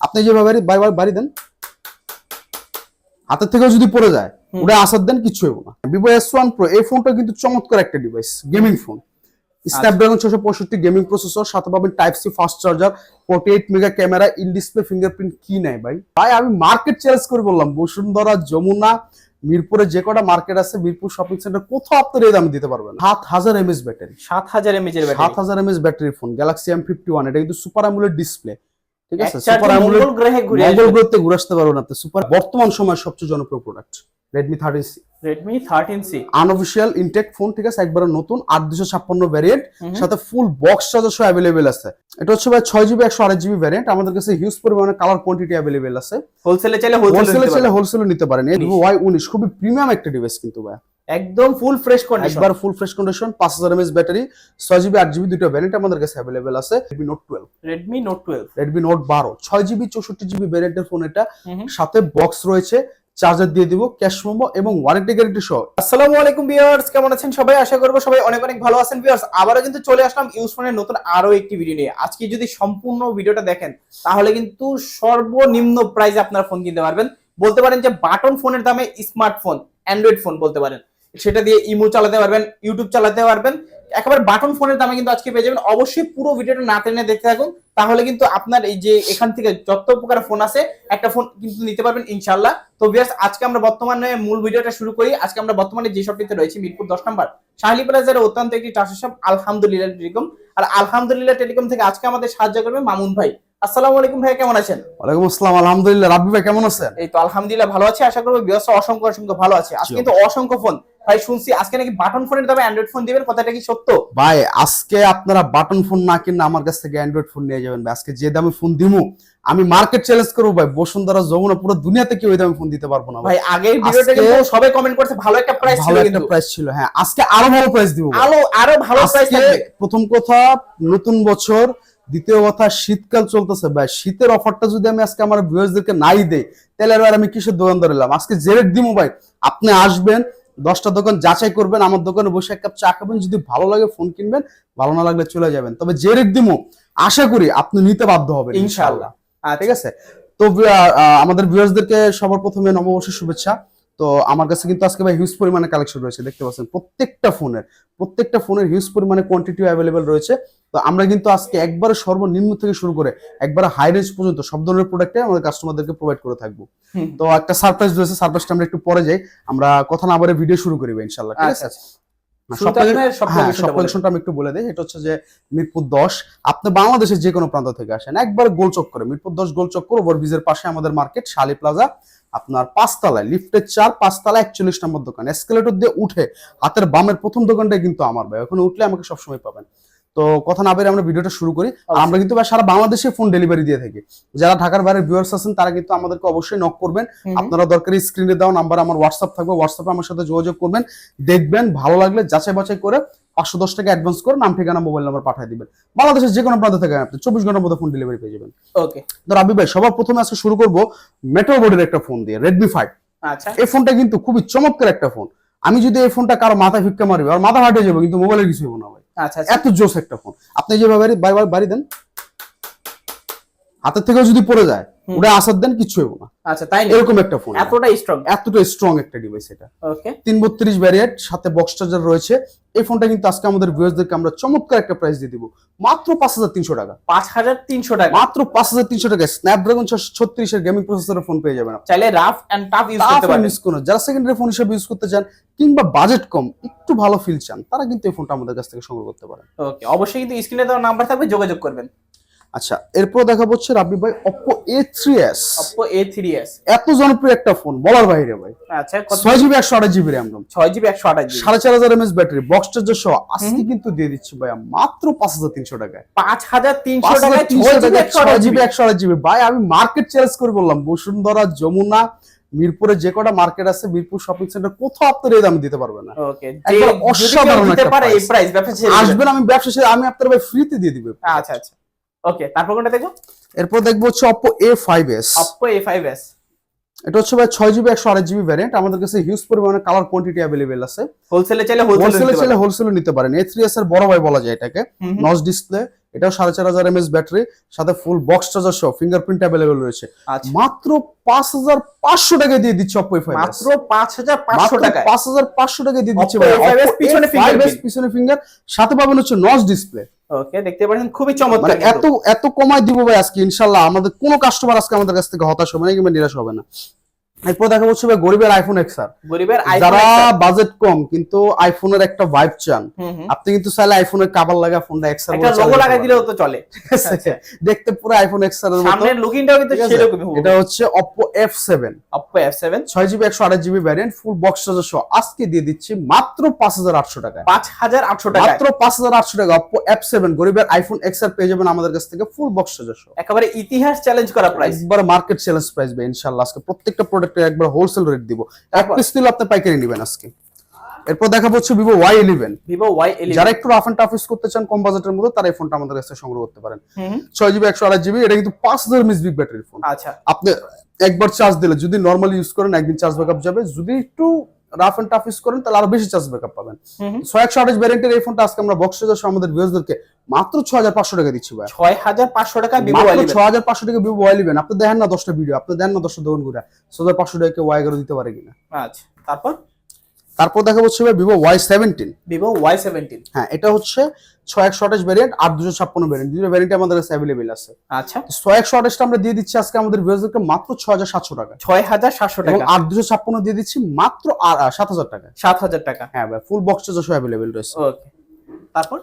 আপনি যেভাবে বাড়ি বাড়ি- বাড়ি দেন হাতের থেকেও যদি পড়ে যায় ওটা আসার দেন কিছু হইব না। ভিভো এস ওয়ান প্রো এই ফোনটা কিন্তু চমৎকার একটা ডিভাইস গেমিং ফোন স্ন্যাপড্রাগন ছশো পঁয়ষট্টি গেমিং প্রসেসর সাথে পাবেন type C fast charger forty eight mega camera in display fingerprint কি নেয় ভাই। ভাই আমি মার্কেট চ্যালেঞ্জ করে বললাম বসুন্ধরা যমুনা মিরপুরে যে কটা মার্কেট আছে মিরপুর শপিং সেন্টার কোথাও আপনার এই দামে দিতে পারবেন সাত হাজার এমএস ব্যাটারি সাত হাজার এমএচ এর সাত ব্যাটারি হাজার MS battery phone Galaxy M fifty one এটা কিন্তু সুপার অ্যামুলেট ডিসপ্লে ঠিক আছে? সুপার মঙ্গল গ্রহে ঘুরে মঙ্গল গ্রহতে ঘুরে আসতে পারবেন আপনি। সুপার বর্তমান সময়ের সবচেয়ে জনপ্রিয় product Redmi thirteen C Redmi thirteen C unofficial intact phone ঠিক আছে? একবারে নতুন আট দুশো ছাপ্পান্ন ভ্যারিয়েন্ট সাথে ফুল বক্স চার্জার সহ অ্যাভেলেবেল আছে। এটা হচ্ছে ভাই ছয় জিবি একশো আড়াই জিবি ভ্যারিয়েন্ট আমাদের কাছে হিউজ পরিমাণে কালার কোয়ান্টিটি অ্যাভেলেবেল আছে। হোলসেলে চাইলে হোলসেলে হোলসেলে চাইলে হোলসেলে নিতে পারেন। এই ওয়াই উনিশ খুবই প্রিমিয়াম একটা ডিভাইস কিন্তু ভাই। একদম ফুল ফ্রেশ কন্ডিশন একবার ফুল ফ্রেশ কন্ডিশন পাঁচ হাজার এমএস ব্যাটারি ছয় জিবি আট জিবি দুটো ভ্যারিয়েন্ট আমাদের কাছে অ্যাভেলেবেল আছে twelve Redmi note twelve Redmi note বারো ছয় জিবি চৌষট্টি জিবি ভ্যারিয়েন্টের ফোন এটা। সাথে বক্স রয়েছে চার্জার দিয়ে দিব ক্যাশ মোমো এবং ওয়ারেন্টি গ্যারেন্টি সহ। আসসালামু আলাইকুম ভিউয়ার্স কেমন আছেন সবাই? আশা করব সবাই অনেক অনেক ভালো আছেন ভিউয়ার্স আবারও কিন্তু চলে আসলাম ইউজ ফোনের নতুন আরও একটি ভিডিও নিয়ে। আজকে যদি সম্পূর্ণ ভিডিওটা দেখেন তাহলে কিন্তু সর্বনিম্ন প্রাইসে আপনারা ফোন কিনতে পারবেন। বলতে পারেন যে বাটন ফোনের দামে স্মার্টফোন অ্যান্ড্রয়েড ফোন বলতে পারেন। সেটা দিয়ে ইমো চালাতে পারবেন ইউটিউব চালাতে পারবেন। একেবারে বাটন ফোনের দামে কিন্তু আজকে পেয়ে যাবেন। অবশ্যই পুরো ভিডিওটা না টেনে দেখতে থাকুন। তাহলে কিন্তু আপনার এই যে এখান থেকে যত প্রকার ফোন আছে একটা ফোন কিন্তু নিতে পারবেন ইনশাল্লাহ তো ভিউয়ার্স আজকে আমরা বর্তমানে মূল ভিডিওটা শুরু করি। আজকে আমরা বর্তমানে যে শপটিতে রয়েছি মিরপুর দশ নম্বর শাহলি প্লাজার অত্যন্ত একটি ট্রাস্টের শপ আলহামদুলিল্লাহ টেলিকম। আর আলহামদুলিল্লাহ টেলিকম থেকে আজকে আমাদের সাহায্য করবে মামুন ভাই। আসসালামু আলাইকুম ভাই কেমন আছেন? ওয়ালাইকুম আসসালাম আলহামদুলিল্লাহ। রাব্বি ভাই কেমন আছেন? এই তো আলহামদুলিল্লাহ ভালো আছি। আশা করব বিয়স অসংখ্য অসংখ্য ভালো আছে। আজকে কিন্তু অসংখ্য ফোন। ভাই শুনছি আজকে নাকি বাটন ফোনের দামে অ্যান্ড্রয়েড ফোন দিবেন কথাটা কি সত্য? ভাই আজকে আপনারা বাটন ফোন না কিনে আমার কাছ থেকে অ্যান্ড্রয়েড ফোন নিয়ে যাবেন ভাই। আজকে যে দামে ফোন দিমু আমি মার্কেট চ্যালেঞ্জ করব ভাই। বসুন্ধরা যমুনা পুরো দুনিয়াতে কেউ ওই দামে ফোন দিতে পারব না ভাই। আগের ভিডিওতে কিন্তু সবাই কমেন্ট করছে ভালো একটা প্রাইস ছিল কিন্তু। প্রাইস ছিল হ্যাঁ। আজকে আরও ভালো প্রাইস দিব। আলো আরও ভালো প্রাইস প্রথম কথা নতুন বছর দ্বিতীয় কথা শীতকাল চলতেছে ভাই। শীতের অফারটা যদি আমি আজকে আমার ভিউয়ার্সদেরকে নাই দেই তাহলে আর আমি কিসের দোকান ধরলাম আজকে যে রেট দিমু ভাই আপনি আসবেন দশটা দোকান যাচাই করবেন আমার দোকানে বসে এক কাপ চা খাবেন যদি ভালো লাগে ফোন কিনবেন ভালো না লাগলে চলে যাবেন। তবে যে রেট দিমু আশা করি আপনি নিতে বাধ্য হবেন ইনশাআল্লাহ। আচ্ছা। ঠিক আছে? তো আমাদের ভিউয়ার্সদেরকে সবার প্রথমে নববর্ষের শুভেচ্ছা। তো আমার কাছে কিন্তু আজকে ভাই হিউজ পরিমাণে কালেকশন রয়েছে দেখতে পাচ্ছেন প্রত্যেকটা ফোনের প্রত্যেকটা ফোনের হিউজ পরিমাণে কোয়ান্টিটি অ্যাভেলেবেল রয়েছে। তো আমরা কিন্তু আজকে একবারে সর্বনিম্ন থেকে শুরু করে একবারে হাই রেঞ্জ পর্যন্ত সব ধরনের প্রোডাক্টে আমাদের কাস্টমারদেরকে প্রোভাইড করে থাকব। তো একটা সারপ্রাইজ রয়েছে সারপ্রাইজটা আমরা একটু পরে যাই। আমরা কথা না বলে ভিডিও শুরু করি ইনশাল্লাহ ঠিক আচ্ছা আছে আচ্ছা সব হ্যাঁ আমি একটু বলে দিই। এটা হচ্ছে যে মিরপুর দশ। আপনি বাংলাদেশের যে কোনো প্রান্ত থেকে আসেন একবার গোল চক্করে মিরপুর দশ গোল চক্কর ওভারব্রিজের পাশে আমাদের মার্কেট শালি প্লাজা আপনার পাঁচতলায় লিফটের চার পাঁচতলা একচল্লিশ নম্বর দোকান। এসকেলেটর দিয়ে উঠে হাতের বামের প্রথম দোকানটাই কিন্তু আমার ভাই। ওখানে উঠলে আমাকে সবসময় পাবেন। তো কথা না বেরিয়ে আমরা ভিডিওটা শুরু করি। আর আমরা কিন্তু সারা বাংলাদেশে ফোন ডেলিভারি দিয়ে থাকি। যারা ঢাকার বাইরে ভিউয়ার্স আছেন তারা কিন্তু আমাদেরকে অবশ্যই নক করবেন। আপনারা দরকারি স্ক্রিনে দেওয়া নাম্বার আমার হোয়াটসঅ্যাপ থাকবে। হোয়াটসঅ্যাপে আমার সাথে যোগাযোগ করবেন। দেখবেন ভালো লাগলে যাচাই বাছাই করে পাঁচশো দশ টাকা অ্যাডভান্স করে নাম ঠিকানা মোবাইল নাম্বার পাঠিয়ে দিবেন। বাংলাদেশের যে কোনো প্রান্ত থেকে আপনি চব্বিশ ঘণ্টার মধ্যে ফোন ডেলিভারি পেয়ে যাবেন। ওকে তো রাবি ভাই সবার প্রথমে আজকে শুরু করব মেট্রো বোর্ডের একটা ফোন দিয়ে রেডমি ফাইভ আচ্ছা। এই ফোনটা কিন্তু খুবই চমৎকার একটা ফোন আমি যদি এই ফোনটা কারও মাথা ফিক্কা মারবে আর মাথা ফাটে যাবে কিন্তু মোবাইলের কিছু হবে না আচ্ছা আচ্ছা এত জোস একটা ফোন আপনি যেভাবে বাড়ি বাড়ি দেন, হাতের থেকেও যদি পড়ে যায়। ওটা আসার দেন কিছু হবে না। আচ্ছা তাই না এরকম একটা ফোন এতটা স্ট্রং এতটা স্ট্রং একটা ডিভাইস এটা। ওকে তিন বত্রিশ ভ্যারিয়েন্ট সাথে বক্স চার্জার রয়েছে। এই ফোনটা কিন্তু আজকে আমাদের ভিউয়ার্সদেরকে আমরা চমৎকার একটা প্রাইস দিয়ে দিব। মাত্র পাঁচ হাজার তিনশো টাকা। পাঁচ হাজার তিনশো টাকা। মাত্র পাঁচ হাজার তিনশো টাকা স্ন্যাপড্রাগন ছত্রিশের গেমিং প্রসেসরের ফোন পেয়ে যাবেন চাইলে রাফ এন্ড টাফ ইউজ করতে পারবেন। মিস করুন। যারা সেকেন্ডারি ফোন হিসেবে ইউজ করতে চান কিংবা বাজেট কম একটু ভালো ফিল চান তারা কিন্তু এই ফোনটা আমাদের কাছ থেকে সংগ্রহ করতে পারেন। ওকে অবশ্যই কিন্তু স্ক্রিনে দেওয়া নাম্বার থাকবে যোগাযোগ করবেন। আচ্ছা এরপর দেখা হচ্ছে রাবি ভাই এ থ্রি Oppo A3s এত জনপ্রিয় একটা ফোন বলার বাইরে ভাই। আচ্ছা কত? ছয় জিবি একশো আঠাশ জিবি র্যাম ছয় জিবি একশো আঠাশ সাড়ে চার হাজার এমএস ব্যাটারি বক্স চার্জার সহ আজকে কিন্তু দিয়ে দিচ্ছি ভাই মাত্র পাঁচ হাজার তিনশো টাকায়। পাঁচ হাজার তিনশো পাঁচ টাকায় হাজার তিনশো ছয় জিবি টাকায় একশো ছয় আঠাশ জিবি জিবি একশো আঠাশ জিবি ভাই আমি মার্কেট চ্যালেঞ্জ করে বললাম বসুন্ধরা যমুনা মিরপুরে যে কটা মার্কেট আছে মিরপুর শপিং সেন্টার কোথাও আপনার এই দামে দিতে পারবে না। অসাধারণ আসবেন আমি ব্যবসা আমি আপনার ভাই ফ্রিতে দিয়ে দিবে। আচ্ছা আচ্ছা। ওকে তারপর কোনটা দেখো এরপর দেখব হচ্ছে Oppo A five S Oppo A5s এটা হচ্ছে ভাই ছয় জিবি একশো আড়াই জিবি ভ্যারিয়েন্ট আমাদের কাছে হিউজ পরিমাণে কালার কোয়ান্টিটি অ্যাভেলেবেল আছে। হোলসেলে চাইলে হোলসেলে চাইলে হোলসেলে নিতে পারেন। এ থ্রি এস এর বড় ভাই বলা যায় এটাকে। নচ ডিসপ্লে এটাও সাড়ে চার হাজার এমএস ব্যাটারি সাথে ফুল বক্স চার্জার সহ ফিঙ্গারপ্রিন্ট অ্যাভেলেবেল রয়েছে। আচ্ছা। মাত্র পাঁচ হাজার পাঁচশো টাকা দিয়ে দিচ্ছে অপো ফাইভ মাত্র পাঁচ হাজার পাঁচশো টাকায়? পাঁচ হাজার পাঁচশো টাকা দিয়ে দিচ্ছে পিছনে A5s পিছনে ফিঙ্গার সাথে পাবেন হচ্ছে নচ ডিসপ্লে ওকে দেখতে পাচ্ছেন খুবই মানে চমৎকার এত এত কমায় দিব ভাই আজকে ইনশাল্লাহ। আমাদের কোনো কাস্টমার আজকে আমাদের কাছ থেকে হতাশ হবে না কিংবা নিরাশ হবে না। এরপর দেখা হচ্ছে গরিবের আইফোন এক্সার গরিবের যারা বাজেট কম কিন্তু আইফোনের একটা ভাইব চান আপনি কিন্তু চাইলে আইফোনের কাবার লাগা ফোনটা এক্সার একটা লোগো লাগাই দিলেও তো চলে। দেখতে পুরো আইফোন এক্সার এর মতো। সামনের লুকিংটাও কিন্তু? সেরকমই হবে। এটা হচ্ছে Oppo F7 Oppo F7 ছয় জিবি একশো আঠাশ GB variant full box charger সহ। আজকে দিয়ে দিচ্ছি মাত্র পাঁচ হাজার আটশো টাকা পাঁচ হাজার আটশো টাকা মাত্র পাঁচ হাজার আটশো টাকা অপো এফ সেভেন গরিবের আইফোন এক্স আর পেয়ে যাবেন আমাদের কাছ থেকে ফুল বক্স চার্জার সহ। একেবারে ইতিহাস চ্যালেঞ্জ করা প্রাইস একবার মার্কেট চ্যালেঞ্জ প্রাইস ভাই ইনশাল্লাহ আজকে প্রত্যেকটা প্রোডাক্টের একবার হোলসেল রেট দিব। এক পিস নিলে আপনি পাইকারি নেবেন আজকে। এরপর দেখা হচ্ছে Vivo Y eleven Vivo Y যারা একটু রাফ অ্যান্ড টাফ ইউজ করতে চান কম বাজেটের মধ্যে তারা এই ফোনটা আমাদের কাছে সংগ্রহ করতে পারেন। ছয় জিবি একশো আড়াই জিবি এটা কিন্তু পাঁচ হাজার মিস বিগ ব্যাটারি ফোন আচ্ছা। আপনি একবার চার্জ দিলে যদি নর্মালি ইউজ করেন একদিন চার্জ ব্যাকআপ যাবে। যদি একটু রাফ এন্ড টাফ ইউজ করেন তাহলে আরও বেশি চার্জ ব্যাকআপ পাবেন। ছয় একশো আঠাশ ভ্যারিয়েন্টের এই ফোনটা আজকে আমরা বক্স আমাদের ভিউজদেরকে মাত্র ছয় হাজার পাঁচশো টাকা দিচ্ছি ভাই। ছয় হাজার পাঁচশো টাকা ভিভো ছয় হাজার পাঁচশো টাকা ভিভো ওয়াই নেবেন। আপনি দেখেন না দশটা ভিডিও আপনি দেন না দশটা দোকান ঘুরে। ছয় হাজার পাঁচশো টাকা ওয়াই করে দিতে পারে কিনা। আচ্ছা তারপর? তারপর দেখা হচ্ছে ভাই Vivo Y seventeen Vivo Y seventeen হ্যাঁ এটা হচ্ছে ছয় একশো আঠাশ ভ্যারিয়েন্ট আর দুশো ছাপ্পান্ন ভ্যারিয়েন্ট দুটো ভ্যারিয়েন্ট আমাদের কাছে অ্যাভেলেবেল আছে। আচ্ছা। ছয় একশো আঠাশটা আমরা দিয়ে দিচ্ছি আজকে আমাদের ভিউয়ারদেরকে মাত্র ছয় হাজার সাতশো টাকা। ছয় হাজার সাতশো টাকা। আট দুশো ছাপ্পান্ন দিয়ে দিচ্ছি মাত্র সাত হাজার টাকা। সাত হাজার টাকা। হ্যাঁ ভাই ফুল বক্স চার্জার সহ অ্যাভেলেবেল রয়েছে। ওকে তারপর?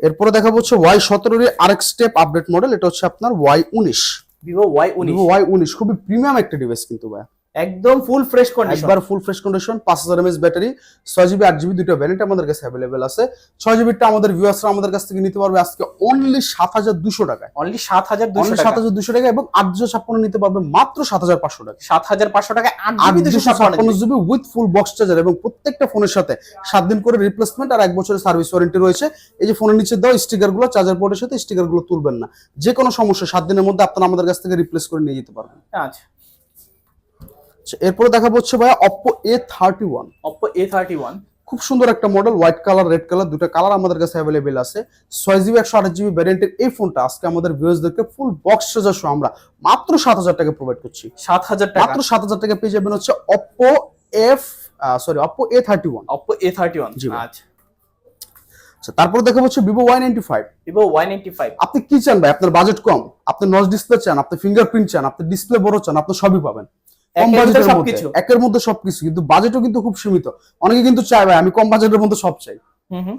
এরপরে দেখা হচ্ছে ওয়াই সতেরোর আরেক স্টেপ আপডেট মডেল এটা হচ্ছে আপনার ওয়াই উনিশ। ভিভো ওয়াই উনিশ। ওয়াই উনিশ খুবই প্রিমিয়াম একটা ডিভাইস কিন্তু ভাই। একদম ফুল ফ্রেশ কন্ডিশন একবার ফুল ফ্রেশ কন্ডিশন পাঁচ হাজার এমএস ব্যাটারি ছয় জিবি আট জিবি দুটো ভ্যারিয়েন্ট আমাদের কাছে অ্যাভেলেবেল আছে। ছয় জিবিটা আমাদের ভিউয়ার্সরা আমাদের কাছ থেকে নিতে পারবে আজকে অনলি সাত হাজার দুশো টাকা অনলি সাত হাজার দুশো অনলি টাকা সাত হাজার দুশো টাকা এবং আট দুশো ছাপ্পান্ন নিতে পারবে মাত্র সাত হাজার পাঁচশো টাকা সাত হাজার পাঁচশো টাকা আট আট GB with full box charger এবং প্রত্যেকটা ফোনের সাথে সাত দিন করে রিপ্লেসমেন্ট আর এক বছরের সার্ভিস ওয়ারেন্টি রয়েছে। এই যে ফোনের নিচে দাও স্টিকারগুলো চার্জার পোর্টের সাথে স্টিকারগুলো তুলবেন না। যে কোনো সমস্যা সাত দিনের মধ্যে আপনারা আমাদের কাছ থেকে রিপ্লেস করে নিয়ে যেতে পারবেন। আচ্ছা, এরপরে দেখা হচ্ছে ভাইয়া Oppo A thirty one Oppo A thirty one খুব সুন্দর একটা model white colour red colour দুটো কালার আমাদের কাছে অ্যাভেলেবেল আছে। ছয় জিবি একশো আঠাশ জিবি ভ্যারিয়েন্টের এই ফোনটা আজকে আমাদের ভিউয়ার্সদেরকে ফুল বক্স চার্জার সহ আমরা মাত্র সাত হাজার টাকা প্রোভাইড করছি। সাত হাজার টাকা। মাত্র সাত হাজার টাকা পেয়ে যাবেন হচ্ছে Oppo F sorry Oppo A thirty one Oppo A thirty one জি আচ্ছা। আচ্ছা তারপর দেখা হচ্ছে Vivo Y ninety five Vivo Y ninety five আপনি কি চান ভাই? আপনার বাজেট কম আপনি নচ ডিসপ্লে চান আপনি ফিঙ্গারপ্রিন্ট চান আপনি ডিসপ্লে বড় চান আপনি সবই পাবেন। কম বাজেটের মধ্যে। একের মধ্যে সবকিছু কিন্তু বাজেটও কিন্তু খুব সীমিত। অনেকে কিন্তু চায় ভাই আমি কম বাজেটের মধ্যে সব চাই।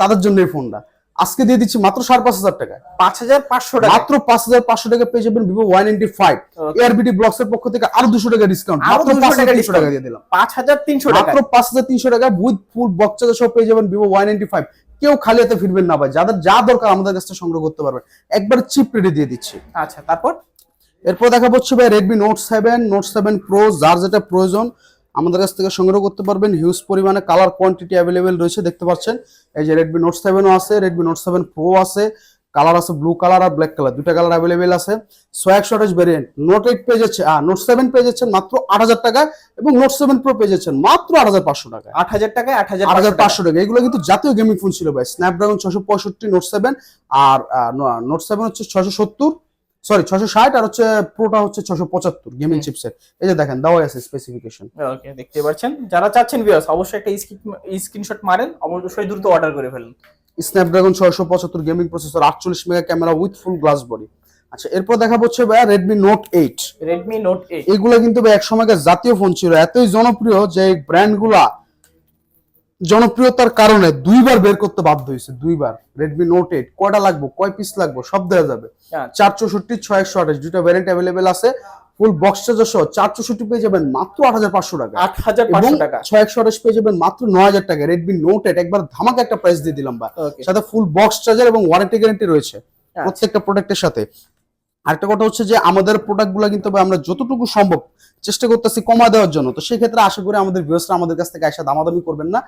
তাদের জন্য এই ফোনটা আজকে দিয়ে দিচ্ছি মাত্র সাড়ে পাঁচ হাজার টাকা পাঁচ হাজার পাঁচশো টাকা মাত্র পাঁচ হাজার পাঁচশো টাকা পেয়ে যাবেন Vivo Y ninety five. ARBT blocks এর পক্ষ থেকে আরও দুশো টাকা ডিসকাউন্ট মাত্র পাঁচ হাজার তিনশো টাকা দিয়ে দিলাম। পাঁচ হাজার তিনশো মাত্র পাঁচ হাজার তিনশো টাকা উইথ ফুল বক্স সহ পেয়ে যাবেন ভিভো ওয়াই নাইনটি ফাইভ কেউ খালি হাতে ফিরবেন না ভাই। যাদের যা দরকার আমাদের কাছ সংগ্রহ করতে পারবেন। একবার চিপ রেটে দিয়ে দিচ্ছি। আচ্ছা তারপর? এরপর দেখা হচ্ছে ভাই Redmi note seven note seven pro যার যেটা প্রয়োজন আমাদের কাছ থেকে সংগ্রহ করতে পারবেন। হিউজ পরিমাণে কালার কোয়ান্টিটি অ্যাভেলেবেল রয়েছে দেখতে পাচ্ছেন। এই যে রেডমি নোট সেভেনও আছে রেডমি নোট সেভেন প্রো আছে। কালার আছে ব্লু কালার আর ব্ল্যাক কালার দুটা কালার অ্যাভেলেবেল আছে। ছয় একশো আঠাশ ভ্যারিয়েন্ট নোট এইট পেয়ে যাচ্ছে আর নোট সেভেন পেয়ে যাচ্ছেন মাত্র আট হাজার টাকা এবং নোট সেভেন প্রো পেয়ে যাচ্ছেন মাত্র আট হাজার পাঁচশো টাকা। আট হাজার টাকায় আট হাজার আট হাজার পাঁচশো পাঁচশো টাকা। এগুলো কিন্তু জাতীয় গেমিং ফোন ছিল ভাই স্ন্যাপড্রাগন ছশো পঁয়ষট্টি নোট সেভেন আর নোট সেভেন হচ্ছে ছশো সত্তর। সরি ছশো ষাট আর হচ্ছে প্রোটা হচ্ছে ছশো পঁচাত্তর গেমিং হুম। চিপসেট এই যে দেখেন দেওয়া আছে স্পেসিফিকেশন ওকে দেখতে পাচ্ছেন। যারা চাচ্ছেন ভিউয়ার্স অবশ্যই একটা স্ক্রিনশট মারেন অবশ্যই দ্রুত অর্ডার করে ফেলুন। স্ন্যাপড্রাগন ছশো পঁচাত্তর গেমিং প্রসেসর আটচল্লিশ mega camera with full glass body আচ্ছা এরপর দেখা হচ্ছে ভাইয়া Redmi note eight Redmi note eight এগুলো কিন্তু ভাই এক সময়কার জাতীয় ফোন ছিল এতই জনপ্রিয় যে ব্র্যান্ডগুলা জনপ্রিয়তার কারণে দুইবার বের করতে বাধ্য হয়েছে দুইবার। রেডমি নোট এইট কয়টা লাগবে কয় পিস লাগবে সব দেওয়া যাবে। আচ্ছা। চার চৌষট্টি ছয় একশো আঠাশ দুটা ভ্যারিয়েন্ট অ্যাভেলেবেল আছে ফুল বক্স চার্জার সহ চার চৌষট্টি পেয়ে যাবেন মাত্র আট হাজার পাঁচশো টাকা। আট হাজার এবং টাকা। ছয় একশো আঠাশ পেয়ে যাবেন মাত্র নয় হাজার টাকা। রেডমি নোট এইট একবার ধামাকা একটা প্রাইস দিয়ে দিলাম বা। সাথে ফুল বক্স চার্জার এবং ওয়ারেন্টি গ্যারেন্টি রয়েছে। আচ্ছা। প্রত্যেকটা প্রোডাক্টের সাথে। আরেকটা কথা হচ্ছে যে আমাদের প্রোডাক্টগুলা কিন্তু আমরা যতটুকু সম্ভব চেষ্টা করতেছি কমা দেওয়ার জন্য। তো সেই ক্ষেত্রে আশা করি আমাদের ভিউয়ার্সরা আমাদের কাছ থেকে এসে দামাদামি করবেন না।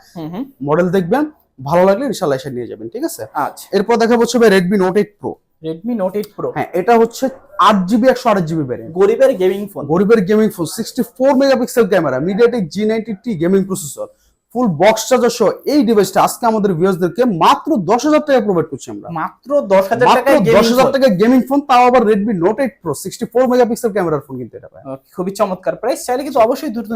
মডেল দেখবেন ভালো লাগলে ইনশাল্লাহ এসে নিয়ে যাবেন ঠিক আছে? আচ্ছা। এরপর দেখা হচ্ছে ভাই Redmi note eight pro Redmi note eight pro হ্যাঁ এটা হচ্ছে আট জিবি একশো আট জিবি ভ্যারিয়েন্ট গরিবের গেমিং ফোন গরিবের gaming phone sixty four megapixel camera MediaTek G ninety T gaming processor full box charger সহ এই ডিভাইসটা আজকে আমাদের ভিউয়ার্সদেরকে মাত্র দশ হাজার টাকা প্রোভাইড করছি আমরা। মাত্র দশ হাজার মাত্র টাকায় দশ গেমিং হাজার টাকা গেমিং ফোন তাও আবার Redmi note eight pro sixty four megapixel ক্যামেরার ফোন কিনতে এটা খুবই চমৎকার প্রাইস চাইলে কিন্তু অবশ্যই দ্রুত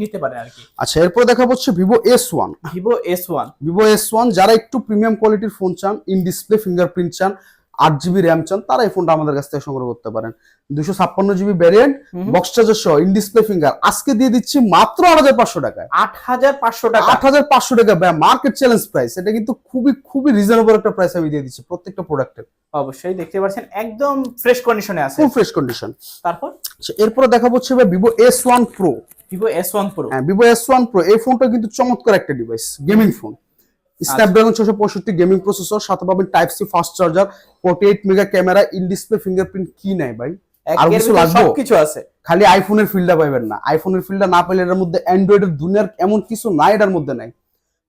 নিতে পারে আর কি। আচ্ছা এরপর দেখা হচ্ছে Vivo S one Vivo S one Vivo S one যারা একটু প্রিমিয়াম কোয়ালিটির ফোন চান ইন ডিসপ্লে ফিঙ্গারপ্রিন্ট চান আট জিবি র্যাম চান তারা এই ফোনটা আমাদের কাছ থেকে সংগ্রহ করতে পারেন। দুশো ছাপ্পান্ন জিবি ভ্যারিয়েন্ট। বক্স চার্জার সহ ইন ডিসপ্লে ফিঙ্গার আজকে দিয়ে দিচ্ছি মাত্র আট হাজার পাঁচশো টাকায়। আট হাজার পাঁচশো টাকা। আট হাজার পাঁচশো টাকা ব্যয় মার্কেট চ্যালেঞ্জ প্রাইস এটা কিন্তু খুবই খুবই রিজনেবল একটা প্রাইস আমি দিয়ে দিচ্ছি প্রত্যেকটা প্রোডাক্টের অবশ্যই দেখতে পাচ্ছেন একদম ফ্রেশ কন্ডিশনে আছে। ফুল ফ্রেশ কন্ডিশন তারপর? এরপরে দেখা হচ্ছে Vivo S one pro Vivo S one pro হ্যাঁ ভিভো এস ওয়ান প্রো এই ফোনটা কিন্তু চমৎকার একটা ডিভাইস গেমিং ফোন স্ন্যাপড্রাগন ছশো পঁয়ষট্টি গেমিং প্রসেসর সাথে পাবেন type C fast charger forty eight mega camera in display fingerprint কি নাই ভাই? আর কিছু লাগবে? সবকিছু আছে। খালি আইফোনের ফিল্ডটা পাইবেন না। আইফোনের ফিল্ডটা না পেলে এটার মধ্যে অ্যান্ড্রয়েডের দুনিয়ার এমন কিছু নাই এটার মধ্যে নাই।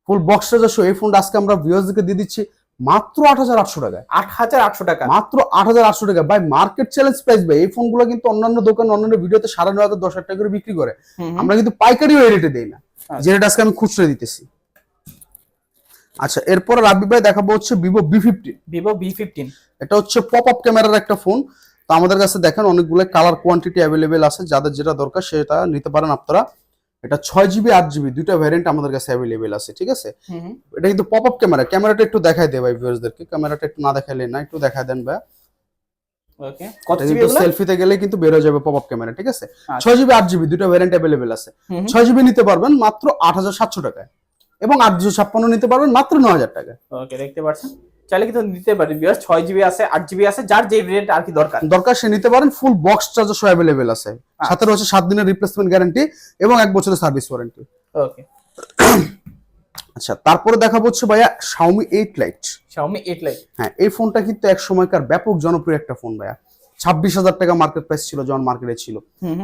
ফুল বক্স চার্জার সহ এই ফোনটা আজকে আমরা ভিউয়ার্সদেরকে দিয়ে দিচ্ছি মাত্র আট হাজার আটশো টাকায়। আট হাজার আটশো টাকা। মাত্র আট হাজার আটশো টাকা ভাই মার্কেট চ্যালেঞ্জ প্রাইস ভাই এই ফোনগুলো কিন্তু অন্যান্য দোকান অন্যান্য ভিডিওতে সাড়ে নয় হাজার দশ হাজার টাকা করে বিক্রি করে। আমরা কিন্তু পাইকারি ওই রেটে দেই না। আচ্ছা। যে রেট আজকে আমি খুচরা দিতেছি। আচ্ছা এরপর রাব্বি ভাই দেখাবো হচ্ছে Vivo B fifteen Vivo B fifteen এটা হচ্ছে পপ আপ ক্যামেরার একটা ফোন তো আমাদের কাছে দেখেন অনেকগুলো কালার কোয়ান্টিটি অ্যাভেলেবেল আছে যাদের যেটা দরকার সেটা নিতে পারেন আপনারা। এটা ছয় জিবি আট জিবি দুইটা ভ্যারিয়েন্ট আমাদের কাছে অ্যাভেলেবেল আছে ঠিক আছে? এটা কিন্তু পপ আপ ক্যামেরা। ক্যামেরাটা একটু দেখাই দে ভাই ভিউয়ার্সদেরকে ক্যামেরাটা একটু না দেখাইলে না একটু দেখাই দেন ভাই। সেলফিতে গেলে কিন্তু বের হয়ে যাবে পপ আপ ক্যামেরা ঠিক আছে? আচ্ছা। ছয় জিবি আট জিবি দুটো ভ্যারিয়েন্ট অ্যাভেলেবেল আছে। ছয় জিবি নিতে পারবেন মাত্র আট হাজার সাতশো টাকায়। এবং আট দুশো ছাপ্পান্ন নিতে পারবেন মাত্র ন হাজার টাকা ওকে দেখতে পাচ্ছেন। চাইলে কিন্তু নিতে পারেন বিকজ ছয় জিবি আছে আট জিবি আছে যার যে রেট আর কি দরকার। দরকার সে নিতে পারেন ফুল বক্স চার্জার সহ অ্যাভেলেবেল আছে। সাথে রয়েছে সাত দিনের রিপ্লেসমেন্ট গ্যারান্টি এবং এক বছরের সার্ভিস ওয়ারেন্টি ওকে আচ্ছা তারপরে দেখাবো হচ্ছে ভাইয়া Xiaomi eight lite Xiaomi 8 Lite হ্যাঁ এই ফোনটা কিন্তু এক সময়কার ব্যাপক জনপ্রিয় একটা ফোন ভাইয়া। ছাব্বিশ হাজার টাকা মার্কেট প্রাইস ছিল যখন মার্কেটে ছিল।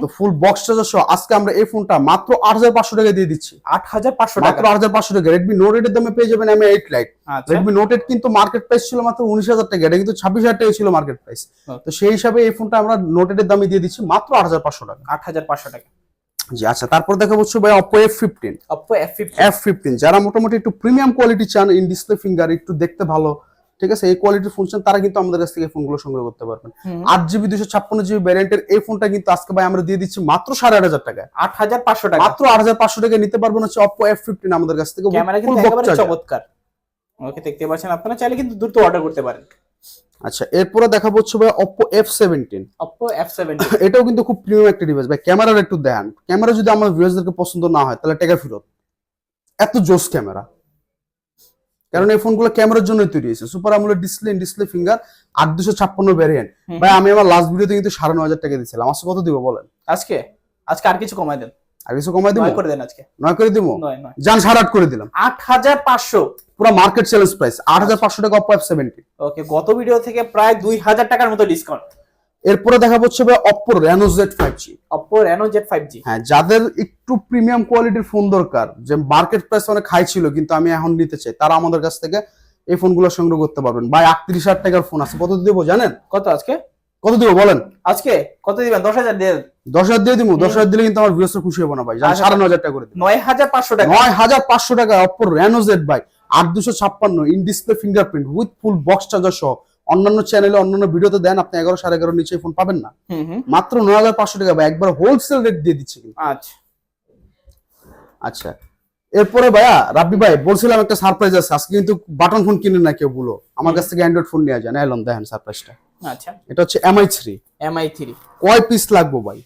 তো ফুল বক্স চার্জার সহ আজকে আমরা এই ফোনটা মাত্র আট হাজার পাঁচশো টাকা দিয়ে দিচ্ছি। আট হাজার পাঁচশো মাত্র টাকা? আট হাজার পাঁচশো টাকা। রেডমি নোট এর দামে পেয়ে যাবেন আমি eight lite Redmi note eight কিন্তু মার্কেট প্রাইস ছিল মাত্র উনিশ হাজার টাকা। এটা কিন্তু ছাব্বিশ হাজার টাকা ছিল মার্কেট প্রাইস তো সেই হিসাবে এই ফোনটা আমরা নোট এর দামে দিয়ে দিচ্ছি মাত্র আট হাজার পাঁচশো টাকা। আট হাজার পাঁচশো টাকা। জি আচ্ছা তারপর দেখা হচ্ছে ভাই Oppo F fifteen Oppo F fifteen যারা মোটামুটি একটু প্রিমিয়াম কোয়ালিটি চান ইন ডিসপ্লে ফিঙ্গার একটু দেখতে ভালো ঠিক আছে? এই কোয়ালিটির ফোন চান তারা কিন্তু আমাদের কাছ থেকে ফোনগুলো সংগ্রহ করতে পারবেন। আট জিবি দুশো ছাপ্পান্ন জিবি ভ্যারিয়েন্টের এই ফোনটা কিন্তু আজকে ভাই আমরা দিয়ে দিচ্ছি মাত্র সাড়ে আট হাজার টাকায়। আট হাজার পাঁচশো টাকা। মাত্র আট হাজার পাঁচশো টাকায় নিতে পারবেন হচ্ছে অপো এফ ফিফটিন আমাদের কাছ থেকে। চমৎকার। ওকে দেখতে পাচ্ছেন আপনারা? চাইলে কিন্তু দ্রুত অর্ডার করতে পারেন। আচ্ছা এরপরে দেখাবো হচ্ছে ভাই Oppo F seventeen Oppo F seventy এটাও কিন্তু খুব প্রিমিয়াম একটা ডিভাইস ভাই ক্যামেরার একটু দেন ক্যামেরা যদি আমার ভিউয়ার্সদেরকে পছন্দ না হয় তাহলে টাকা ফেরত। এত জোস ক্যামেরা। কারণ এই ফোনগুলো ক্যামেরার জন্য তৈরি হয়েছে। সুপার আমলের ডিসপ্লে ডিসপ্লে ফিঙ্গার আট দুশো ছাপ্পান্ন ভ্যারিয়েন্ট ভাই আমি আমার লাস্ট ভিডিওতে কিন্তু সাড়ে ন হাজার টাকা দিয়েছিলাম। আজকে কত দিব বলেন? আজকে? আজকে আর কিছু কমাই দেন। আর কিছু কমাই দিব? করে দেন আজকে। নয় করে দিব? নয় নয়। যান সাড়ে আট করে দিলাম। আট হাজার পাঁচশো। পুরো মার্কেট চ্যালেঞ্জ প্রাইস আট হাজার পাঁচশো টাকা অপো সেভেন্টি ওকে গত ভিডিও থেকে প্রায় দুই হাজার টাকার মতো ডিসকাউন্ট এরপরে দেখা হচ্ছে ভাই Oppo Reno Z five G Oppo Reno Z five G হ্যাঁ যাদের একটু প্রিমিয়াম কোয়ালিটির ফোন দরকার যে মার্কেট প্রাইস অনেক হাই ছিল কিন্তু আমি এখন নিতে চাই তারা আমাদের কাছ থেকে এই ফোনগুলো সংগ্রহ করতে পারবেন। ভাই আটত্রিশ হাজার টাকার ফোন আছে। কত দেবো জানেন? কত আজকে? কত দেবো বলেন? আজকে? কত দিবেন? দশ হাজার দিয়ে। দশ হাজার দিয়ে দিব। দশ হাজার দিলে কিন্তু আমার ভিউসটা খুশি হব না ভাই। আচ্ছা। সাড়ে ন হাজার টাকা করে নয় হাজার পাঁচশো টাকা। নয় হাজার পাঁচশো টাকা অপর রেনো জেড ভাই। আট দুশো ছাপ্পান্ন in display fingerprint with full box charger সহ। অন্যান্য চ্যানেলে অন্যান্য ভিডিওতে দেন আপনি এগারো সাড়ে এগারো নিচে ফোন পাবেন না। মাত্র নয় হাজার পাঁচশো টাকা ভাই একবার হোলসেল রেট দিয়ে দিচ্ছে কিন্তু। আচ্ছা। আচ্ছা। এরপরে ভাইয়া রাব্বি ভাই বলছিলাম একটা সারপ্রাইজ আছে আজকে কিন্তু বাটন ফোন কিনে না কেউ বলো। আমার কাছ থেকে অ্যান্ড্রয়েড ফোন নিয়ে যান এলন দেখেন সারপ্রাইজটা আচ্ছা। এটা হচ্ছে এমআই থ্রি এমআই থ্রি কয় পিস লাগবো ভাই?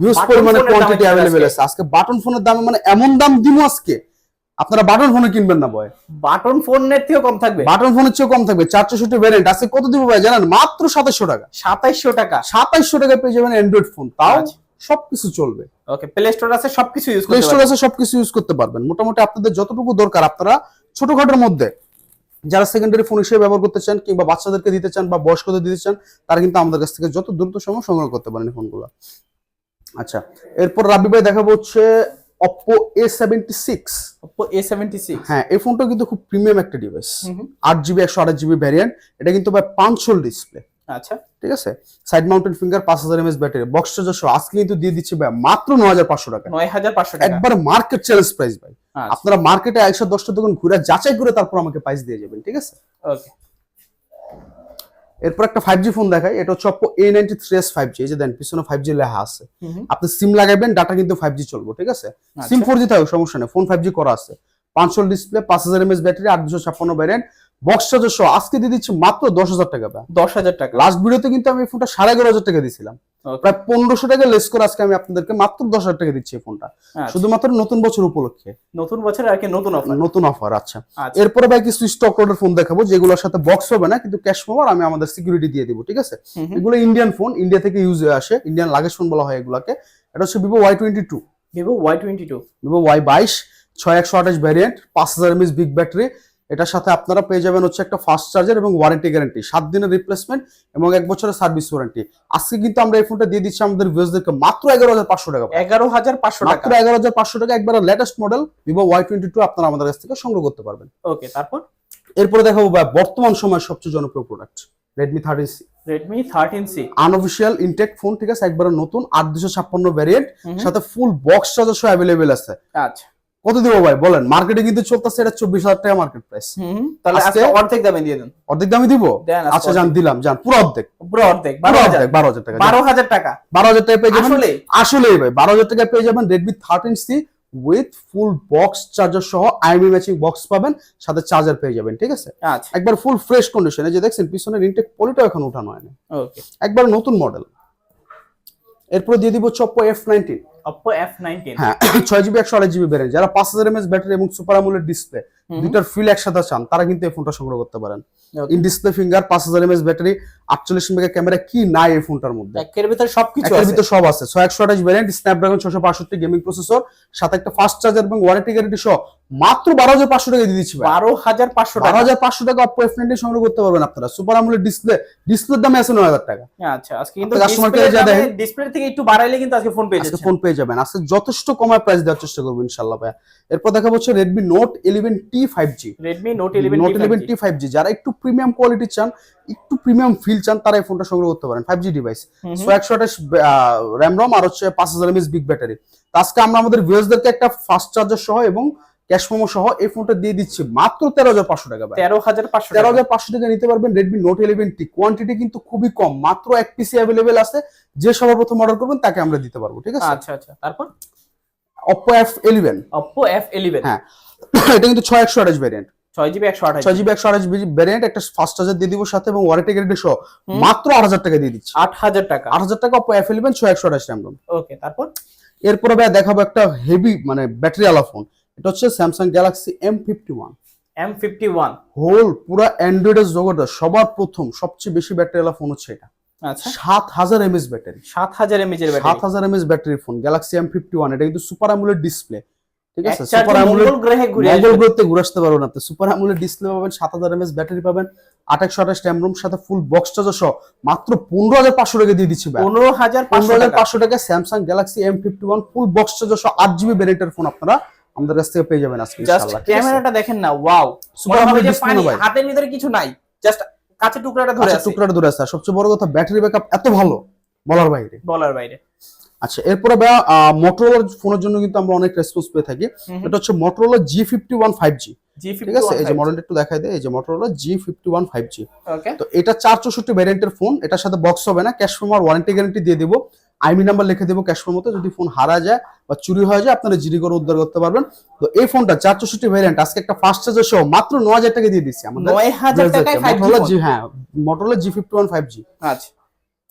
হিউজ পরিমাণে কোয়ান্টিটি অ্যাভেলেবেল আছে। আজকে বাটন ফোনের দামে মানে এমন দাম দিব আজকে? আপনারা বাটন ফোনে কিনবেন না ভাই বাটন ফোনের থেকেও কম থাকবে? বাটন ফোনের চেয়েও কম থাকবে চারশো ষাট ভ্যারিয়েন্ট আজকে কত দিব ভাই? জানেন মাত্র সাতাশশো টাকা। সাতাইশশো টাকা। সাতাইশশো টাকা পেয়ে যাবেন অ্যান্ড্রয়েড ফোন তাও আচ্ছা। সবকিছু চলবে। ওকে প্লে স্টোর আছে সবকিছু ইউজ প্লে স্টোর আছে সবকিছু ইউজ করতে পারবেন। মোটামুটি আপনাদের যতটুকু দরকার আপনারা ছোটখাটোর মধ্যে যারা সেকেন্ডারি ফোন হিসেবে ব্যবহার করতে চান কিংবা বাচ্চাদেরকে দিতে চান বা বয়স্কদের দিতে চান তারা কিন্তু আমাদের কাছ থেকে যত দ্রুত সময় সংগ্রহ করতে পারেন এই ফোনগুলো আচ্ছা এরপর রাবি ভাই দেখাবো হচ্ছে Oppo A seventy six Oppo A seventy six হ্যাঁ এই ফোনটা কিন্তু খুব প্রিমিয়াম একটা ডিভাইস আট জিবি একশো আট জিবি ভ্যারিয়েন্ট এটা কিন্তু ভাই পাঁচশোল ডিসপ্লে আচ্ছা। ঠিক আছে? সাইড মাউন্টেন ফিঙ্গার পাঁচ হাজার এমএস ব্যাটারি বক্স চার্জার আজকে কিন্তু দিয়ে দিচ্ছি ভাই মাত্র নয় হাজার পাঁচশো টাকা। নয় হাজার পাঁচশো টাকা। একবার মার্কেট চ্যালেঞ্জ প্রাইস ভাই। আচ্ছা। আপনারা মার্কেটে একশো দশটা দোকান ঘুরে যাচাই করে তারপর আমাকে প্রাইস দিয়ে যাবেন ঠিক আছে? ওকে এরপর একটা ফাইভ জি ফোন দেখায় এটা হচ্ছে Oppo A ninety three S five G এই যে দেন পিছনে ফাইভ জি লেখা আছে। আপনি সিম লাগাবেন ডাটা কিন্তু ফাইভ জি চলবো ঠিক আছে? সিম ফোর জি থাকবে সমস্যা নেই ফোন ফাইভ জি করা আছে। পাঁচশো ডিসপ্লে পাঁচ হাজার এমএস ব্যাটারি আট দুশো ছাপ্পান্ন ভ্যারিয়েন্ট বক্স চার্জার সহ আজকে দিয়ে দিচ্ছি মাত্র দশ হাজার টাকা দশ হাজার টাকা। লাস্ট ভিডিওতে কিন্তু আমি ফোনটা সাড়ে এগারো হাজার টাকা দিয়েছিলাম। প্রায় পনেরোশো টাকা লেস করে আজকে আমি আপনাদেরকে মাত্র দশ হাজার টাকা দিচ্ছি এই ফোনটা আচ্ছা। শুধুমাত্র নতুন বছর উপলক্ষে। নতুন বছর আর কি নতুন অফার নতুন অফার আচ্ছা। আচ্ছা। এরপরে ভাই কিছু স্টক লোডের ফোন দেখাবো যেগুলোর সাথে বক্স হবে না কিন্তু ক্যাশ পাওয়ার আমি আমাদের সিকিউরিটি দিয়ে দিব ঠিক আছে। এগুলো ইন্ডিয়ান ফোন ইন্ডিয়া থেকে ইউজ হয়ে আসে। ইন্ডিয়ান লাগেজ ফোন বলা হয় এগুলাকে। এটা হচ্ছে Vivo Y twenty two Vivo Y twenty two Vivo Y বাইশ ছয় একশো আঠাশ ভ্যারিয়েন্ট পাঁচ হাজার এমএস বিগ ব্যাটারি এটার সাথে আপনারা পেয়ে যাবেন হচ্ছে একটা ফাস্ট চার্জার এবং ওয়ারেন্টি গ্যারান্টি সাত দিনের রিপ্লেসমেন্ট এবং এক বছরের সার্ভিস ওয়ারেন্টি আজকে কিন্তু আমরা এই ফোনটা দিয়ে দিচ্ছি আমাদের ভিউজদেরকে মাত্র এগারো হাজার পাঁচশো টাকা এগারো হাজার পাঁচশো টাকা। মাত্র এগারো হাজার পাঁচশো টাকা একবার latest model Vivo Y twenty two আপনারা আমাদের কাছ থেকে সংগ্রহ করতে পারবেন। ওকে তারপর? এরপরে দেখাবো বর্তমান সময়ের সবচেয়ে জনপ্রিয় product Redmi thirteen C Redmi thirteen C unofficial intact phone ঠিক আছে? একবারে নতুন আট দুশো ছাপ্পান্ন ভ্যারিয়েন্ট সাথে ফুল বক্স চার্জার সহ অ্যাভেলেবেল আছে। আচ্ছা। কত দিব ভাই? বলেন মার্কেটে কিন্তু চলতেছে এটা চব্বিশ হাজার টাকা মার্কেট প্রাইস তাহলে আজকে- অর্ধেক দামে দিয়ে দেন। অর্ধেক দামে দিব? আচ্ছা জান দিলাম জান পুরো অর্ধেক। পুরো অর্ধেক বারো হাজার। বারো হাজার টাকা বারো হাজার টাকা। বারো হাজার টাকা পেয়ে যাবেন আসলে? ভাই বারো হাজার টাকা পেয়ে যাবেন Redmi thirteen C with full box charger সহ আইএমই ম্যাচিং বক্স পাবেন সাথে চার্জার পেয়ে যাবেন ঠিক আছে? আচ্ছা। একবার ফুল ফ্রেশ কন্ডিশনে যে দেখছেন পিছনের ইনটেক পলিটাও এখন উঠানো হয়নি। ওকে একবার নতুন মডেল এরপরে দিয়ে দিব চপ্পো এফ নাইনটিন এফ নাইনটিন হ্যাঁ ছয় জিবি একশো আড়াই জিবি ভ্যারিয়েন্ট যারা পাঁচ হাজার এমএস ব্যাটারি এবং সুপার আমুলের ডিসপ্লে দুইটার ফিল একসাথে চান তারা কিন্তু এই ফোনটা সংগ্রহ করতে পারেন। ইন ডিসপ্লে ফিঙ্গার পাঁচ হাজার এমএস ব্যাটারি আটচল্লিশ মেগা ক্যামেরা কি নাই এই ফোনটার মধ্যে? একের ভিতরে সবকিছু একের ভিতরে সব আছে। ছয় একশো আঠাশ ভ্যারিয়েন্ট স্ন্যাপড্রাগন ছশো বাষট্টি গেমিং প্রসেসর সাথে একটা ফাস্ট চার্জার এবং ওয়ারেন্টি গ্যারেন্টি সহ মাত্র বারো হাজার পাঁচশো টাকা দিয়ে দিচ্ছি বারো হাজার পাঁচশো বারো হাজার পাঁচশো টাকা অপো এফ সংগ্রহ করতে পারবেন আপনারা। সুপার আমুলের ডিসপ্লে ডিসপ্লের দামে আছে নয় হাজার টাকা। আচ্ছা আজকে কিন্তু ডিসপ্লে থেকে একটু বাড়াইলে কিন্তু আজকে ফোন পেয়ে যাচ্ছে ফোন পেয়ে যাবেন। আজকে যথেষ্ট কমায় প্রাইস দেওয়ার চেষ্টা করব ইনশাল্লাহ ভাইয়া। এরপর দেখা হচ্ছে Redmi note eleven T five G Redmi note eleven note eleven T five G যারা একটু প্রিমিয়াম কোয়ালিটি চান একটু প্রিমিয়াম ফিল চান তারা এই ফোনটা সংগ্রহ করতে পারেন ফাইভ জি ডিভাইস সো একশো আঠাশ র্যাম রম আর হচ্ছে পাঁচ হাজার এমএস বিগ ব্যাটারি আজকে আমরা আমাদের ভিউয়ার্সদেরকে একটা ফাস্ট চার্জার সহ এবং ক্যাশ মোমো সহ এই ফোনটা দিয়ে দিচ্ছি। মাত্র তেরো হাজার পাঁচশো টাকা তেরো হাজার পাঁচশো তেরো হাজার পাঁচশো টাকা নিতে পারবেন Redmi note eleven T quantity কিন্তু খুবই কম মাত্র এক পিসি অ্যাভেলেবেল আছে। যে সবার প্রথম অর্ডার করবেন তাকে আমরা দিতে পারব ঠিক আছে? আচ্ছা আচ্ছা। তারপর? Oppo F eleven Oppo F eleven হ্যাঁ। এটা কিন্তু ছয় একশো আঠাশ ভ্যারিয়েন্ট ছয় জিবি একশো আঠাশ। ছয় জিবি একশো আঠাশ ভ্যারিয়েন্ট একটা চার্জার দিয়ে দিব সাথে এবং ওয়ারেন্টি গ্যারেন্টি সহ। মাত্র আট হাজার টাকা দিয়ে দিচ্ছি। আট হাজার টাকা। আট হাজার টাকা অপো এফ ইলেভেন ছয় একশো আঠাশ র্যাম ওকে তারপর? এরপরে ভাই দেখাবো একটা হেভি মানে ব্যাটারি আলা ফোন এটা হচ্ছে Samsung Galaxy M fifty one M fifty one whole পুরো অ্যান্ড্রয়েডের জগতে সবার প্রথম সবচেয়ে বেশি ব্যাটারি আলা ফোন হচ্ছে এটা। আচ্ছা। সাত হাজার এমএস ব্যাটারি সাত হাজার সাত হাজার MS battery phone Galaxy M fifty one এটা কিন্তু সুপার আমুলের ডিসপ্লে ঠিক আছে? সুপার আমুলের গ্রহে ঘুরে মঙ্গল গ্রহতে ঘুরে আসতে পারবেন আপনি সুপার আমুলের ডিসপ্লে পাবেন সাত হাজার এমএস ব্যাটারি পাবেন আঠাশশো আঠাশ র্যাম সাথে ফুল বক্স চার্জার সহ। মাত্র পনেরো হাজার পাঁচশো টাকা দিয়ে দিচ্ছি পনেরো হাজার পনেরো হাজার পাঁচশো টাকা Samsung Galaxy M fifty one full box charger সহ আট জিবি ফোন আপনারা আমাদের কাছ থেকে পেয়ে যাবেন আজকে ইনশাআল্লাহ ক্যামেরাটা দেখেন না ওয়াও ভাই। হাতের ভিতরে কিছু নাই জাস্ট কাছে টুকরাটা ধরে আছে। টুকরাটা ধরে আছে। সবচেয়ে বড় কথা ব্যাটারি ব্যাকআপ এত ভালো বলার বাইরে। বলার বাইরে। আচ্ছা এরপরে ভাইয়া মোটরোলার ফোনের জন্য কিন্তু আমরা অনেক রেসপন্স পেয়ে থাকি। এটা হচ্ছে Motorola G fifty one five G ঠিক আছে? এই যে মডেলটা একটু দেখাই দেয় এই যে Motorola G fifty one five G তো এটা চার চৌষট্টি ভ্যারিয়েন্টের ফোন এটার সাথে বক্স হবে না ক্যাশ ফোন আর ওয়ারেন্টি গ্যারান্টি দিয়ে দিব। আইমি নাম্বার লিখে দেবো ক্যাশ ফোন মতো যদি ফোন হারা যায় বা চুরি হয়ে যায় আপনারা জিডি করে উদ্ধার করতে পারবেন। তো এই ফোনটা চার চৌষট্টি ভ্যারিয়েন্ট আজকে একটা ফাস্ট চার্জার সহ মাত্র ন হাজার টাকা দিয়ে দিচ্ছি আমাদের। নয় হাজার টাকায় জি হ্যাঁ Motorola G fifty one five G আচ্ছা।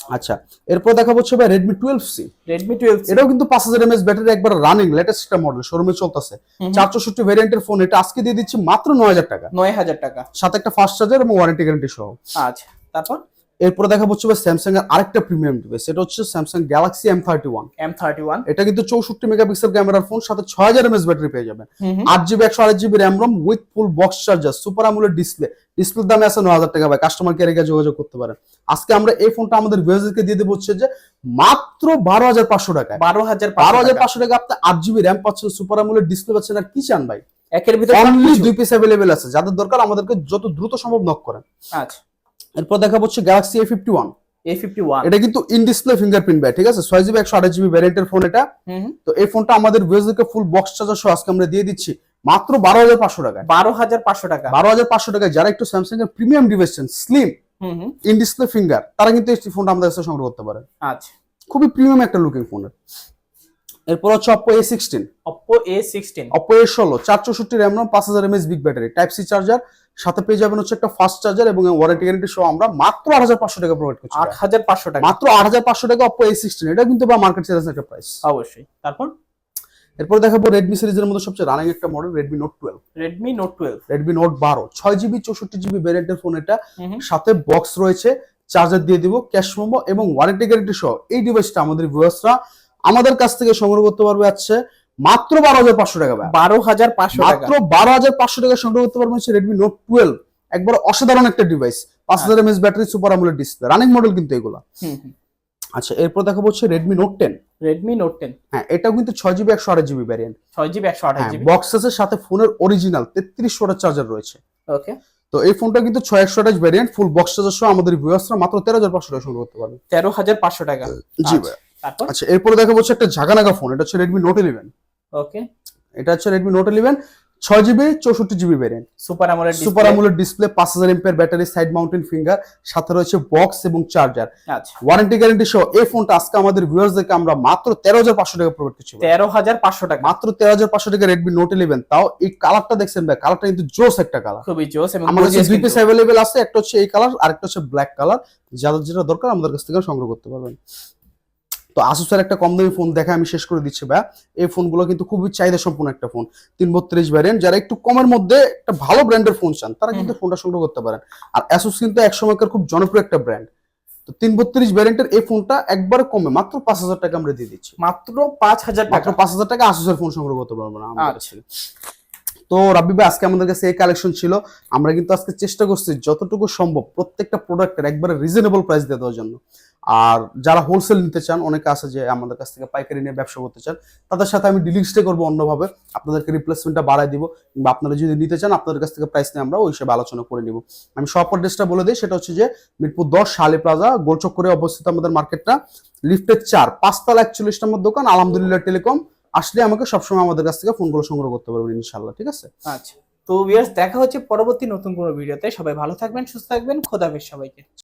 আচ্ছা এরপর দেখা হচ্ছে ভাই Redmi twelve C Redmi twelve এটাও কিন্তু পাঁচ হাজার এমএস ব্যাটারি একবার রানিং লেটেস্ট একটা মডেল শোরুমে চলতেছে। হুম। চার চৌষট্টি ভ্যারিয়েন্টের ফোন এটা আজকে দিয়ে দিচ্ছি মাত্র নয় হাজার টাকা। নয় হাজার টাকা। সাথে একটা ফাস্ট চার্জার এবং ওয়ারেন্টি গ্যারান্টি সহ। আচ্ছা তারপর? এরপরে দেখা হচ্ছে স্যামসাং এর আরেকটা প্রিমিয়াম ডিভাইস এটা হচ্ছে Samsung Galaxy M thirty one M thirty one এটা কিন্তু চৌষট্টি মেগাপিক্সেল ক্যামেরার ফোন সাথে ছয় হাজার এমএস ব্যাটারি পেয়ে যাবেন। আট জিবি একশো আট GB RAM ROM with full box charger super AMOLED display ডিসপ্লের দামে আছে নয় হাজার টাকা ভাই কাস্টমার কেয়ারে গিয়ে যোগাযোগ করতে পারেন। আজকে আমরা এই ফোনটা আমাদের ভিউয়ারদেরকে দিয়ে দেবো হচ্ছে যে মাত্র বারো হাজার পাঁচশো টাকায়। বারো হাজার বারো হাজার পাঁচশো টাকা আপনি আট জিবি র্যাম পাচ্ছেন সুপার আমুলের ডিসপ্লে পাচ্ছেন আর কি চান ভাই? একের ভিতরে অনলি দুই পিস অ্যাভেলেবেল আছে। যাদের দরকার আমাদেরকে যত দ্রুত সম্ভব নক করেন। আচ্ছা। এরপর দেখা হচ্ছে Galaxy A fifty one A fifty one এটা কিন্তু ইন ডিসপ্লে ফিঙ্গারপ্রিন্ট ব্যাট ঠিক আছে? ছয় জিবি একশো আঠাশ জিবি ভ্যারিয়েন্টের ফোন এটা। তো এই ফোনটা আমাদের ভিউজকে ফুল বক্স চার্জার সহ আজকে আমরা দিয়ে দিচ্ছি। মাত্র বারো হাজার পাঁচশো টাকায়। বারো হাজার পাঁচশো টাকা। বারো হাজার পাঁচশো টাকায় যারা একটু স্যামসাং এর প্রিমিয়াম ডিভাইস চান স্লিম ইন ডিসপ্লে ফিঙ্গার তারা কিন্তু এই ফোনটা আমাদের কাছে সংগ্রহ করতে পারে। আচ্ছা। খুবই প্রিমিয়াম একটা লুকিং ফোন এরপর হচ্ছে Oppo A sixteen Oppo A sixteen Oppo A ষোলো চার চৌষট্টি র্যাম রম পাঁচ হাজার MS big battery type C charger সাথে পেয়ে যাবেন হচ্ছে একটা ফাস্ট চার্জার এবং ওয়ারেন্টি গ্যারেন্টি সহ আমরা মাত্র আট হাজার পাঁচশো টাকা প্রোভাইড করছি আট হাজার পাঁচশো টাকা। মাত্র আট হাজার পাঁচশো টাকা অপো এ সিক্সটিন এটা কিন্তু বা মার্কেট চ্যালেঞ্জ একটা প্রাইস অবশ্যই। তারপর? এরপর দেখাবো রেডমি সিরিজের মধ্যে সবচেয়ে রানিং একটা model Redmi Note twelve Redmi Note twelve Redmi Note বারো ছয় জিবি চৌষট্টি জিবি ভ্যারিয়েন্টের ফোন এটা। সাথে বক্স রয়েছে চার্জার দিয়ে দিব ক্যাশ মোমো এবং ওয়ারেন্টি গ্যারেন্টি সহ। এই ডিভাইসটা আমাদের ভিউয়ার্সরা আমাদের কাছ থেকে সংগ্রহ করতে পারবে আছে মাত্র বারো হাজার পাঁচশো টাকা বারো হাজার পাঁচশো মাত্র বারো হাজার পাঁচশো টাকা সংগ্রহ করতে পারবে হচ্ছে রেডমি নোট টুয়েলভ একবার অসাধারণ একটা ডিভাইস পাঁচ হাজার MS battery super AMOLED display running model কিন্তু এগুলো। আচ্ছা এরপর দেখাবো হচ্ছে Redmi Note ten Redmi Note ten হ্যাঁ এটাও কিন্তু ছয় জিবি একশো আট জিবি ভ্যারিয়েন্ট ছয় জিবি একশো আঠাশ জিবি বক্সেসের সাথে ফোনের অরিজিনাল তেত্রিশ ওয়াটের চার্জার রয়েছে। ওকে তো এই ফোনটা কিন্তু ছয় একশো আঠাশ ভ্যারিয়েন্ট ফুল বক্স চার্জার সহ আমাদের ভিউয়ার্সরা মাত্র তেরো হাজার পাঁচশো টাকা সংগ্রহ করতে পারবে। তেরো হাজার পাঁচশো টাকা। জি ভাই। তারপর? আচ্ছা এরপরে দেখা হচ্ছে একটা ঝাঁকানাগা ফোন এটা হচ্ছে রেডমি নোট ইলেভেন ওকে। এটা হচ্ছে রেডমি নোট ইলেভেন ছয় জিবি চৌষট্টি GB variant super AMOLED super AMOLED display পাঁচ হাজার এমপের ব্যাটারি সাইড মাউন্টেন ফিঙ্গার সাথে রয়েছে বক্স এবং চার্জার আচ্ছা। ওয়ারেন্টি গ্যারান্টি সহ এই ফোনটা আজকে আমাদের ভিউয়ার্সদেরকে আমরা মাত্র তেরো হাজার পাঁচশো টাকা প্রোভাইড করছি। তেরো হাজার পাঁচশো টাকা। মাত্র তেরো হাজার পাঁচশো টাকা রেডমি নোট ইলেভেন তাও এই কালারটা দেখছেন ভাই কালারটা কিন্তু জোস একটা কালার খুবই জোস এবং আমাদের কাছে দুই পিস অ্যাভেলেবেল আছে একটা হচ্ছে এই কালার আরেকটা হচ্ছে ব্ল্যাক কালার যাদের যেটা দরকার আমাদের কাছ থেকে সংগ্রহ করতে পারবেন। তো আসুসের একটা কম দামি ফোন দেখা আমি শেষ করে দিচ্ছি ভাই এই ফোনগুলো কিন্তু খুবই চাহিদা সম্পন্ন একটা ফোন তিন বত্রিশ ভ্যারিয়েন্ট যারা একটু কমের মধ্যে একটা ভালো ব্র্যান্ডের ফোন চান তারা কিন্তু ফোনটা সংগ্রহ করতে পারেন। আর অ্যাসুস কিন্তু এক সময়কার খুব জনপ্রিয় একটা ব্র্যান্ড তো তিন বত্রিশ ভ্যারিয়েন্টের এই ফোনটা একবারে কমে মাত্র পাঁচ হাজার টাকা আমরা দিয়ে দিচ্ছি। মাত্র পাঁচ হাজার টাকা। পাঁচ হাজার টাকা আসুসের ফোন সংগ্রহ করতে পারব না আচ্ছা। তো রাব্বি ভাই, আজকে আমাদের কাছে এই কালেকশন ছিল। আমরা কিন্তু আজকে চেষ্টা করছি যতটুকু সম্ভব প্রত্যেকটা প্রোডাক্টের একবারে রিজনেবল প্রাইস দিয়ে দেওয়ার জন্য। আর যারা হোলসেল নিতে চান, অনেকে আছে যে আমাদের কাছ থেকে পাইকারি নিয়ে ব্যবসা করতে চান, তাদের সাথে আমি ডিলিংসটা করব অন্যভাবে। আপনাদেরকে রিপ্লেসমেন্টটা বাড়ায় দিব, কিংবা আপনারা যদি নিতে চান, আপনাদের কাছ থেকে প্রাইস নিয়ে আমরা ওই হিসেবে আলোচনা করে নিব। আমি সব অ্যাড্রেসটা বলে দিই, সেটা হচ্ছে যে মিরপুর দশ, শালি প্লাজা, গোলচক্করে অবস্থিত আমাদের মার্কেটটা লিফটের চার, পাঁচতলা একচল্লিশ নম্বর দোকান, আলহামদুলিল্লাহ, টেলিকম। আসলে আমাকে সবসময় আমাদের কাছ থেকে ফোনগুলো সংগ্রহ করতে পারবেন ইনশাল্লাহ ঠিক আছে? আচ্ছা। তো ভিউয়ার্স দেখা হচ্ছে পরবর্তী নতুন কোনো ভিডিওতে সবাই ভালো থাকবেন, সুস্থ থাকবেন। খোদাফেজ সবাইকে।